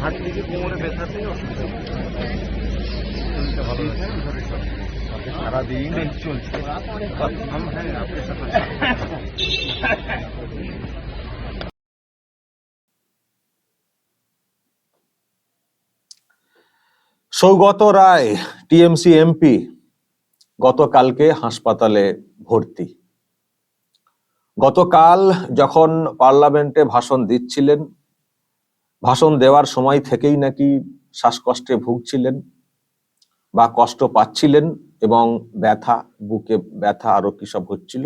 হাত থেকে কোমরে ব্যথাতে অসুবিধা। ভালো লাগছে সারাদিন চলছে হ্যাঁ আপনার সাথে সৌগত রায়, টিএমসি এমপি, গতকালকে হাসপাতালে ভর্তি। গতকাল যখন পার্লামেন্টে ভাষণ দিচ্ছিলেন, ভাষণ দেওয়ার সময় থেকেই নাকি শ্বাসকষ্টে ভুগছিলেন বা কষ্ট পাচ্ছিলেন এবং ব্যথা, বুকে ব্যথা আরও কি সব হচ্ছিল।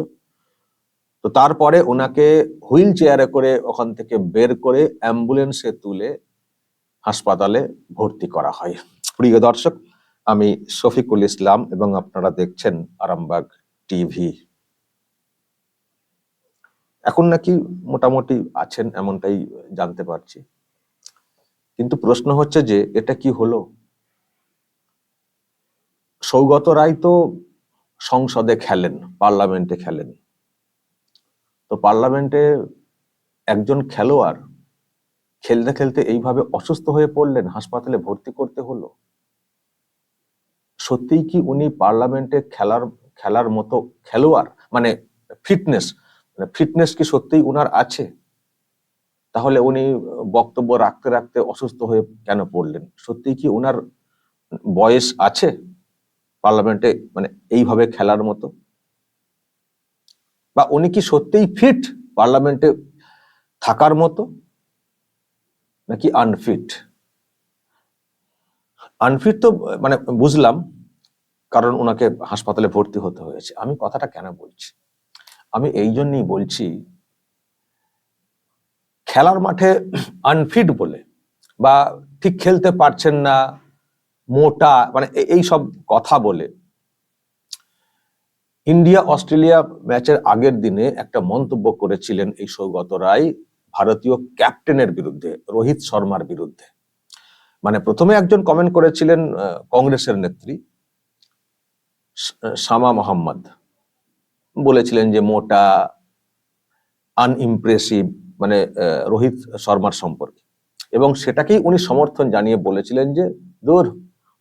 তো তারপরে ওনাকে হুইল চেয়ারে করে ওখান থেকে বের করে অ্যাম্বুলেন্সে তুলে হাসপাতালে ভর্তি করা হয়। প্রিয় দর্শক, আমি শফিকুল ইসলাম এবং আপনারা দেখছেন আরামবাগ টিভি। এখন নাকি মোটামুটি আছেন এমনটাই জানতে পারছি। কিন্তু প্রশ্ন হচ্ছে যে, এটা কি হলো? সৌগত রায় তো সংসদে খেলেন, পার্লামেন্টে খেলেন। তো পার্লামেন্টে একজন খেলোয়াড় খেলতে খেলতে এইভাবে অসুস্থ হয়ে পড়লেন, হাসপাতালে ভর্তি করতে হলো। সত্যিই কি উনি পার্লামেন্টে খেলার খেলার মতো খেলোয়াড়? মানে ফিটনেস মানে ফিটনেস কি সত্যিই উনার আছে? তাহলে উনি বক্তব্য রাখতে রাখতে অসুস্থ হয়ে কেন পড়লেন? সত্যিই কি উনার বয়স আছে পার্লামেন্টে মানে এইভাবে খেলার মতো? বা উনি কি সত্যিই ফিট পার্লামেন্টে থাকার মতো? নাকি আনফিট? আনফিট তো মানে বুঝলাম কারণ ওনাকে হাসপাতালে ভর্তি হতে হয়েছে। আমি কথাটা কেন বলছি? আমি এই জন্যই বলছি, খেলার মাঠে আনফিট বলে বা ঠিক খেলতে পারছেন না, মোটা মানে এই সব কথা বলে ইন্ডিয়া অস্ট্রেলিয়া ম্যাচের আগের দিনে একটা মন্তব্য করেছিলেন এই সৌগত রায়, ভারতীয় ক্যাপ্টেনের বিরুদ্ধে, রোহিত শর্মার বিরুদ্ধে। মানে প্রথমে একজন কমেন্ট করেছিলেন কংগ্রেসের নেত্রী শামা মোহাম্মদ। বলেছিলেন যে মোটা আনইমপ্রেসিভ মানে রোহিত শর্মার সম্পর্কে। এবং সেটাকেই উনি সমর্থন জানিয়ে বলেছিলেন যে, দূর,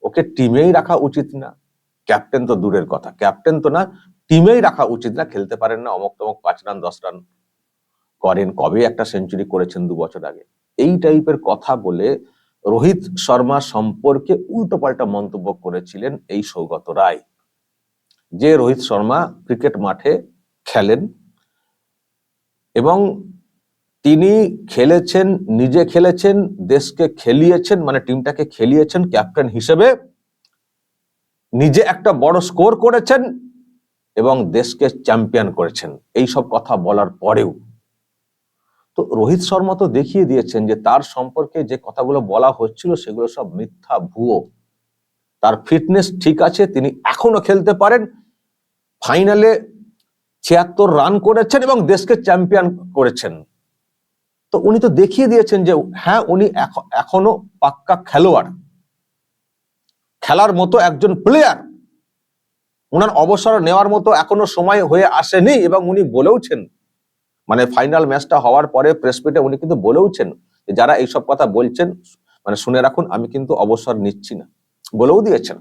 ওকে টিমেই রাখা উচিত না। ক্যাপ্টেন তো দূরের কথা। ক্যাপ্টেন তো না, টিমেই রাখা উচিত না, খেলতে পারেন না অমক তমক পাঁচ রান, দশ রান করেন। কবে একটা সেঞ্চুরি করেছেন দু বছর আগে? এই টাইপের কথা বলে রোহিত শর্মা সম্পর্কে উল্টোপাল্টা মন্তব্য করেছিলেন এই সৌগত রায়। যে রোহিত শর্মা ক্রিকেট মাঠে খেলেন এবং তিনি খেলেছেন, নিজে খেলেছেন, দেশকে খেলিয়েছেন মানে টিমটাকে খেলিয়েছেন ক্যাপ্টেন হিসেবে। নিজে একটা বড় স্কোর করেছেন এবং দেশকে চ্যাম্পিয়ন করেছেন। এই সব কথা বলার পরেও। তো রোহিত শর্মা তো দেখিয়ে দিয়েছেন যে তার সম্পর্কে যে কথাগুলো বলা হচ্ছিল সেগুলো সব মিথ্যা ভুয়ো। তার ফিটনেস ঠিক আছে, তিনি এখনও খেলতে পারেন। ফাইনালে ছিয়াত্তর রান করেছেন এবং দেশকে চ্যাম্পিয়ন করেছেন। তো উনি তো দেখিয়ে দিয়েছেন যে হ্যাঁ উনি এখ- এখনও পাক্কা খেলোয়াড়। খেলার মতো একজন প্লেয়ার উনার অবসর নেওয়ার মতো এখনও সময় হয়ে আসেনি এবং উনি বলেওছেন মানে ফাইনাল ম্যাচটা হওয়ার পরে প্রেসপিটে উনি কিন্তু বলেওছেন যারা এইসব কথা বলছেন মানে শুনে রাখুন, আমি কিন্তু অবসর নিচ্ছি না। বলেও দিয়েছেন।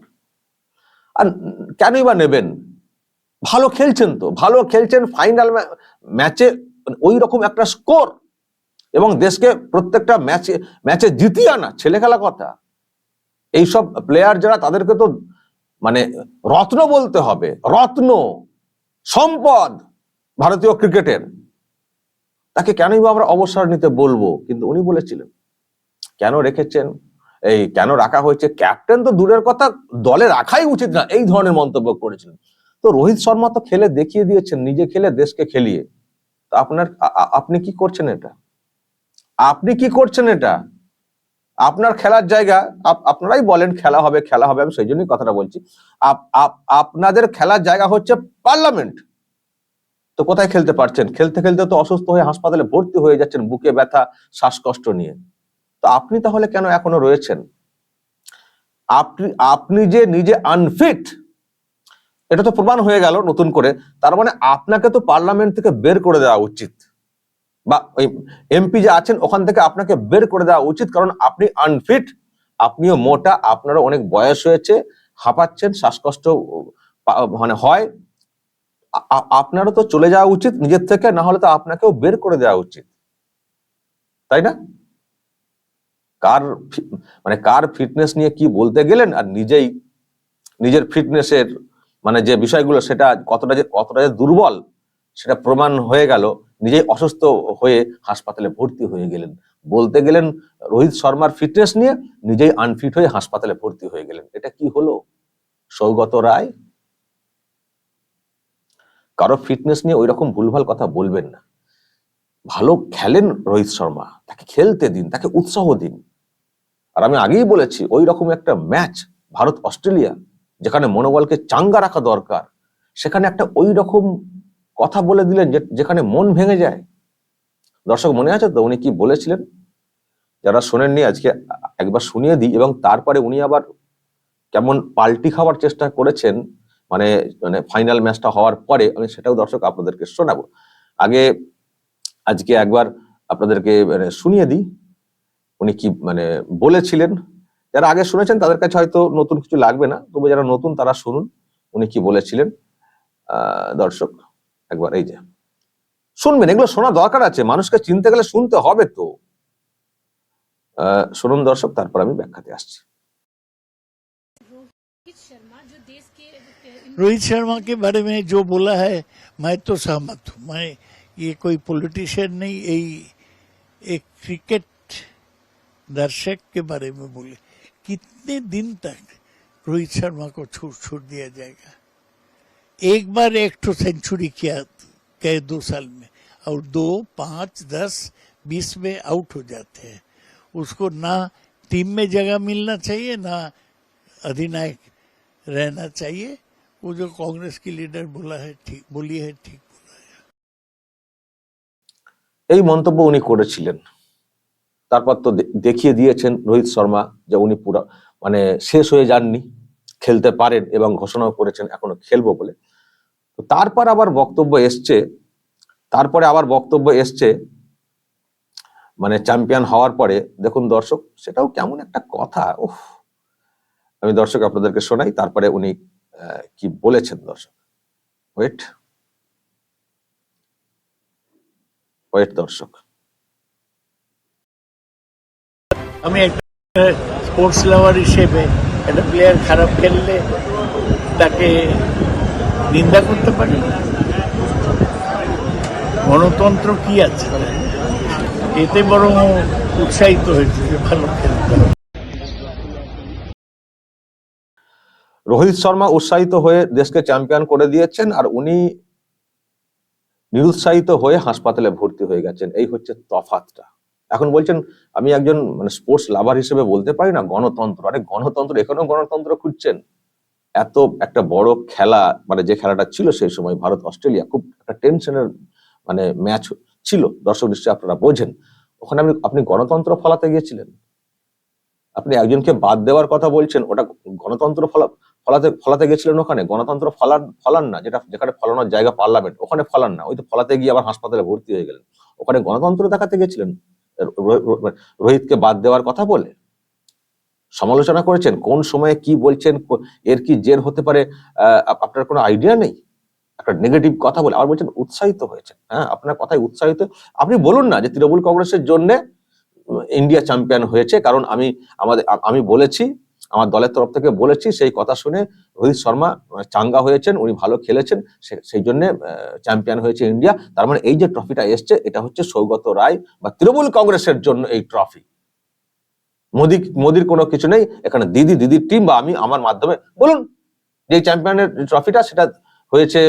আর কেনই বা নেবেন? ভালো খেলছেন তো। ভালো খেলছেন ফাইনাল ম্যাচে ওই রকম একটা স্কোর এবং দেশকে প্রত্যেকটা ম্যাচে ম্যাচে জিতিয়ে আনা, ছেলে খেলা কথা। এইসব প্লেয়ার যারা, তাদেরকে তো মানে রত্ন বলতে হবে। রত্ন, সম্পদ ভারতীয় ক্রিকেটের। তাকে কেনই বা আমরা অবসর নিতে বলব? কিন্তু উনি বলেছিলেন, কেন রেখেছেন? এই কেন রাখা হয়েছে? ক্যাপ্টেন তো দূরের কথা, দলে রাখাই উচিত না। এই ধরনের মন্তব্য করেছিলেন। তো রোহিত শর্মা তো খেলে দেখিয়ে দিয়েছেন, নিজে খেলে দেশকে খেলিয়ে। তো আপনার আপনি কি করছেন এটা? আপনি কি করছেন এটা? আপনার খেলার জায়গা, আপ- আপনারাই বলেন খেলা হবে খেলা হবে, আমি সেই জন্যই কথাটা বলছি। আপ- আপ- আপনাদের খেলার জায়গা হচ্ছে পার্লামেন্ট। তো কোথায় খেলতে পারছেন? খেলতে খেলতে তো অসুস্থ হয়ে হাসপাতালে ভর্তি হয়ে যাচ্ছেন, বুকে ব্যথা, শ্বাসকষ্ট নিয়ে। তো আপনি তাহলে কেন এখনও রয়েছেন? আপনি আপনি যে নিজে আনফিট এটা তো প্রমাণ হয়ে গেল নতুন করে। তার মানে আপনাকে তো পার্লামেন্ট থেকে বের করে দেওয়া উচিত। বা এমপি যে আছেন, ওখান থেকে আপনাকে বের করে দেওয়া উচিত, কারণ আপনি আনফিট আপনিও মোটা, আপনারও অনেক বয়স হয়েছে, হাঁপাচ্ছেন, শ্বাসকষ্ট মানে হয়। আপনারও তো চলে যাওয়া উচিত, নিজের থেকে, না হলে তো আপনাকেও বের করে দেওয়া উচিত। তাই না? কার মানে কার ফিটনেস নিয়ে কি বলতে গেলেন আর নিজেই, নিজের ফিটনেসের মানে যে বিষয়গুলো সেটা কতটা যে কতটা যে দুর্বল, সেটা প্রমাণ হয়ে গেল। নিজেই অসুস্থ হয়ে হাসপাতালে ভর্তি হয়ে গেলেন। বলতে গেলেন রোহিত শর্মার ফিটনেস নিয়ে নিজেই আনফিট হয়ে হাসপাতালে ভর্তি হয়ে গেলেন। এটা কি হলো? সৌগত রায়? কারও ফিটনেস নিয়ে ওই রকম ভুলভাল কথা বলবেন না। ভালো খেলেন রোহিত শর্মা। তাকে খেলতে দিন, তাকে উৎসাহ দিন। আর আমি আগেই বলেছি, ওই রকম একটা ম্যাচ ভারত অস্ট্রেলিয়া যেখানে মনোবলকে চাঙ্গা রাখা দরকার, সেখানে একটা ওই রকম কথা বলে দিলেন যেখানে মন ভেঙে যায়। দর্শক, মনে আছে তো উনি কি বলেছিলেন? যারা শোনেননি, আজকে একবার শুনিয়ে দিই, এবং তারপরে উনি আবার কেমন পাল্টি খাওয়ার চেষ্টা করেছেন মানে মানে ফাইনাল ম্যাচটা হওয়ার পরে, আমি সেটাও দর্শক আপনাদেরকে শোনাবো। আগে, আজকে একবার আপনাদেরকে মানে শুনিয়ে দিই। উনি কি মানে বলেছিলেন যারা আগে শুনেছেন তাদের কাছে হয়তো নতুন কিছু লাগবে না তবে যারা নতুন তারা শুনুন উনি কি বলেছিলেন আহ, দর্শক একবার এই যে শুনবেন এগুলো শোনা দরকার আছে মানুষকে চিনতে গেলে শুনতে হবে তো আহ, শুনুন দর্শক তারপর আমি ব্যাখ্যাতে আসছি रोहित शर्मा जो देश के रोहित शर्मा के बारे में जो बोला है मैं तो सहमत हूँ मैं ये कोई पॉलिटिशियन नहीं यही एक क्रिकेट दर्शक के बारे में बोले कितने दिन तक रोहित शर्मा को छूट छूट दिया जाएगा एक बार एक तो सेंचुरी किया गए दो साल में और दो पाँच दस बीस में आउट हो जाते हैं उसको ना टीम में जगह मिलना चाहिए ना अधिनायक रहना चाहिए वो जो कांग्रेस की लीडर बोला है ठीक बोली है ठीक এই মন্তব্য উনি করেছিলেন তারপর তো দেখিয়ে দিয়েছেন রোহিত শর্মা যে উনি পুরো মানে শেষ হয়ে যাননি, খেলতে পারেন এবং ঘোষণাও করেছেন এখনও খেলব বলে। তারপর আবার বক্তব্য এসছে, তারপরে আবার বক্তব্য এসছে মানে চ্যাম্পিয়ন হওয়ার পরে, দেখুন দর্শক, সেটাও কেমন একটা কথা, উফ। আমি দর্শক আপনাদেরকে শোনাই, তারপরে উনি কি বলেছেন দর্শক। ওয়েট ওয়েট দর্শক। আমি একটা স্পোর্টস লাভার হিসেবে একটা প্লেয়ার খারাপ খেললে তাকে নিন্দা করতে পারি? গণতন্ত্র কি আছে? এতে বরং উৎসাহিত হয়েছে যে ভালো খেলতে রোহিত শর্মা উৎসাহিত হয়ে দেশকে চ্যাম্পিয়ন করে দিয়েছেন আর উনি নিরুৎসাহিত হয়ে হাসপাতালে ভর্তি হয়ে গেছেন। এই হচ্ছে তফাতটা। এখন বলছেন, আমি একজন মানে স্পোর্টস লাভার হিসেবে বলতে পারি না, গণতন্ত্র। আরে গণতন্ত্র, এখানেও গণতন্ত্র খুঁজছেন? এত একটা বড় খেলা মানে যে খেলাটা ছিল সেই সময় ভারত, অস্ট্রেলিয়া, খুব একটা টেনশনের মানে ম্যাচ ছিল, দর্শক নিশ্চয়ই আপনারা বোঝেন। ওখানে আমি, আপনি গণতন্ত্র ফলাতে গিয়েছিলেন? আপনি একজনকে বাদ দেওয়ার কথা বলছেন, ওটা গণতন্ত্র ফলা, ফলাতে ফলাতে গেছিলেন ওখানে? গণতন্ত্র ফলান ফলান না, যেটা, যেখানে ফলানোর জায়গা পার্লামেন্ট, ওখানে ফলান না, ওই তো ফলাতে গিয়ে আবার হাসপাতালে ভর্তি হয়ে গেলেন। ওখানে গণতন্ত্র দেখাতে গেছিলেন রোহিতকে বাদ দেওয়ার কথা বলে? সমালোচনা করেছেন? কোন সময়ে কি বলছেন? এর কি জের হতে পারে? আপনার কোনো আইডিয়া নেই? একটা নেগেটিভ কথা বলে। আবার বলছেন উৎসাহিত হয়েছে হ্যাঁ আপনার কথায় উৎসাহিত। আপনি বলুন না যে তৃণমূল কংগ্রেসের জন্য ইন্ডিয়া চ্যাম্পিয়ন হয়েছে। কারণ আমি, আমাদের, আমি বলেছি আমার দলের তরফ থেকে বলেছি, সেই কথা শুনে রোহিত শর্মা চাঙ্গা হয়েছেন, উনি ভালো খেলেছেন সেই জন্য চ্যাম্পিয়ন হয়েছে ইন্ডিয়া। তার মানে এই যে ট্রফিটা এসছে, এটা হচ্ছে সৌগত রায় বা তৃণমূল কংগ্রেসের জন্য এই ট্রফি মোদি, মোদির কোনো কিছু নেই, এখানে দিদি, দিদির টিম বা আমি, আমার মাধ্যমে। বলুন, যে চ্যাম্পিয়নের ট্রফিটা সেটা হয়েছে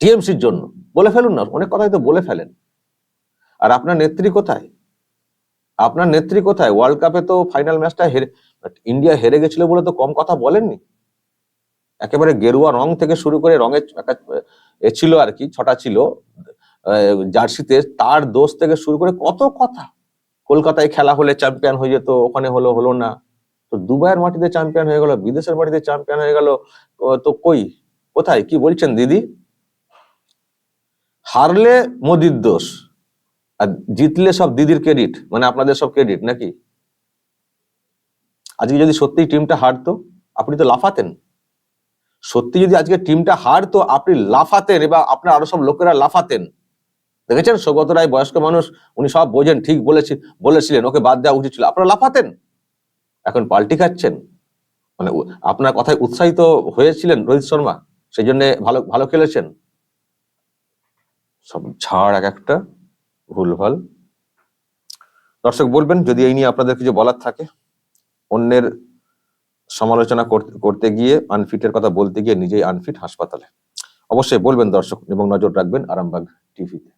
টিএমসির জন্য। বলে ফেলুন না, অনেক কথাই তো বলে ফেলেন। আর আপনার নেত্রী কোথায়? আপনার নেত্রী কোথায়? ওয়ার্ল্ড কাপে তো ফাইনাল ম্যাচটা হেরে ইন্ডিয়া হেরে গেছিল বলে তো কম কথা বলেননি? একেবারে গেরুয়া রং থেকে শুরু করে রঙের একটা, এ ছিল আর কি, ছটা ছিল জার্সিতে তার দোষ থেকে শুরু করে কত কথা। কলকাতায় খেলা হলে চ্যাম্পিয়ন হয়ে যেত, ওখানে হলো হলো না। তো দুবাইয়ের মাটিতে চ্যাম্পিয়ন হয়ে গেল, বিদেশের মাটিতে চ্যাম্পিয়ন হয়ে গেল তো কই? কোথায়? কি বলছেন দিদি? হারলে মোদির দোষ। আর জিতলে সব দিদির ক্রেডিট মানে আপনাদের সব ক্রেডিট নাকি? আজকে যদি সত্যি টিমটা হারতো, আপনি তো লাফাতেন। সত্যি যদি আজকে টিমটা হারতো, আপনি লাফাতেন এবং আপনার আরও সব লোকেরা লাফাতেন। দেখেছেন? সৌগত রায়, বয়স্ক মানুষ, উনি সব বোঝেন, ঠিক বলেছি, বলেছিলেন, ওকে বাদ দেওয়া উচিত ছিল। আপনারা লাফাতেন। এখন পাল্টি খাচ্ছেন। মানে আপনার কথায় উৎসাহিত হয়েছিলেন রোহিত শর্মা, সেই জন্য ভালো ভালো খেলেছেন। সব ছাড় এক একটা। ভুলভাল। দর্শক, বলবেন, যদি এই নিয়ে আপনাদের কিছু বলার থাকে, অন্যের সমালোচনা করতে- গিয়ে আনফিটের কথা বলতে গিয়ে নিজেই আনফিট হাসপাতালে। অবশ্যই বলবেন দর্শক, এবং নজর রাখবেন আরামবাগ টিভিতে